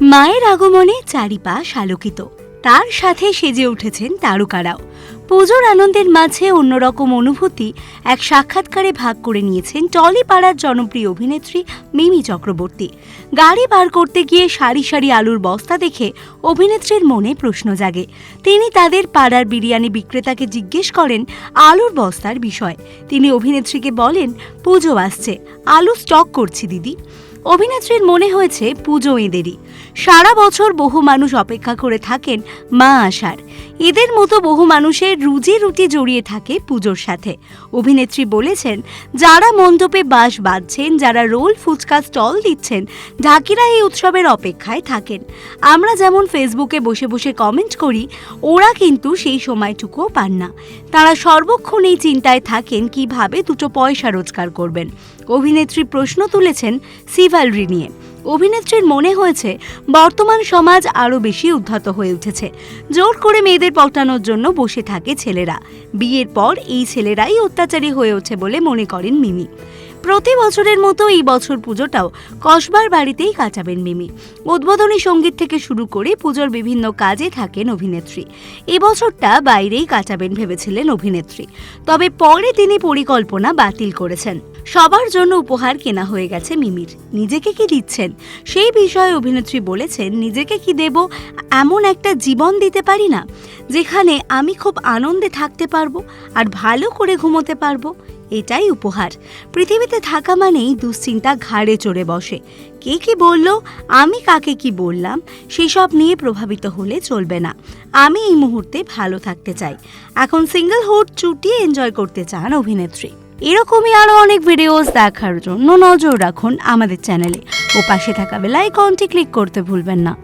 মায়ের আগমনে চারিপাশ আলোকিত। তার সাথে সেজে উঠেছেন তারকারাও। পুজোর আনন্দের মাঝে অন্যরকম অনুভূতি এক সাক্ষাৎকারে ভাগ করে নিয়েছেন টলিপাড়ার জনপ্রিয় অভিনেত্রী মিমি চক্রবর্তী। গাড়ি বার করতে গিয়ে সারি সারি আলুর বস্তা দেখে অভিনেত্রীর মনে প্রশ্ন জাগে। তিনি তাদের পাড়ার বিরিয়ানি বিক্রেতাকে জিজ্ঞেস করেন আলুর বস্তার বিষয়। তিনি অভিনেত্রীকে বলেন, পুজো আসছে। আলু স্টক করছি দিদি। অভিনেত্রীর মনে হয়েছে পুজো এদেরই সারা বছর বহু মানুষ অপেক্ষা করে থাকেন মা আসার এদের মতো বহু মানুষের রুজি রুটি জড়িয়ে থাকে পুজোর সাথে। অভিনেত্রী বলেছেন, যারা মণ্ডপে বাঁশ বাঁধছেন, যারা রোল ফুচকা স্টল দিচ্ছেন, ঢাকিরা এই উৎসবের অপেক্ষায় থাকেন। আমরা যেমন ফেসবুকে বসে বসে কমেন্ট করি, ওরা কিন্তু সেই সময়টুকুও পান না। তারা সর্বক্ষণ এই চিন্তায় থাকেন, কীভাবে দুটো পয়সা রোজগার করবেন। অভিনেত্রী প্রশ্ন তুলেছেন সিভালরি নিয়ে অভিনেত্রীর মনে হয়েছে, বর্তমান সমাজ আরও বেশি উদ্ধত হয়ে উঠেছে। জোর করে মেয়েদের পটানোর জন্য বসে থাকে ছেলেরা। বিয়ের পর এই ছেলেরাই অত্যাচারী হয়ে ওঠে বলে মনে করেন মিমি। প্রতি বছরের মতো এই বছর পুজোটাও কসবার বাড়িতেই কাটাবেন মিমি। উদ্বোধনী সংগীত থেকে শুরু করে পুজোর বিভিন্ন কাজে থাকেন অভিনেত্রী। এবছরটা বাইরেই কাটাবেন ভেবেছিলেন অভিনেত্রী। তবে পরে তিনি পরিকল্পনা বাতিল করেছেন। সবার জন্য উপহার কেনা হয়ে গেছে মিমির। নিজেকে কি দিচ্ছেন? সেই বিষয়ে অভিনেত্রী বলেছেন, নিজেকে কি দেব? এমন একটা জীবন দিতে পারি না, যেখানে আমি খুব আনন্দে থাকতে পারব আর ভালো করে ঘুমোতে পারব। এটাই উপহার। পৃথিবীতে থাকা মানেই দুশ্চিন্তা ঘাড়ে চড়ে বসে। কে কি বলল, আমি কাকে কি বললাম, সেসব নিয়ে প্রভাবিত হলে চলবে না। আমি এই মুহূর্তে ভালো থাকতে চাই। এখন সিঙ্গেল হুড চুটিয়ে এনজয় করতে চান অভিনেত্রী। এরকমই আরও অনেক ভিডিওস দেখার জন্য নজর রাখুন আমাদের চ্যানেলে। ও পাশে থাকা বেল আইকনটি ক্লিক করতে ভুলবেন না।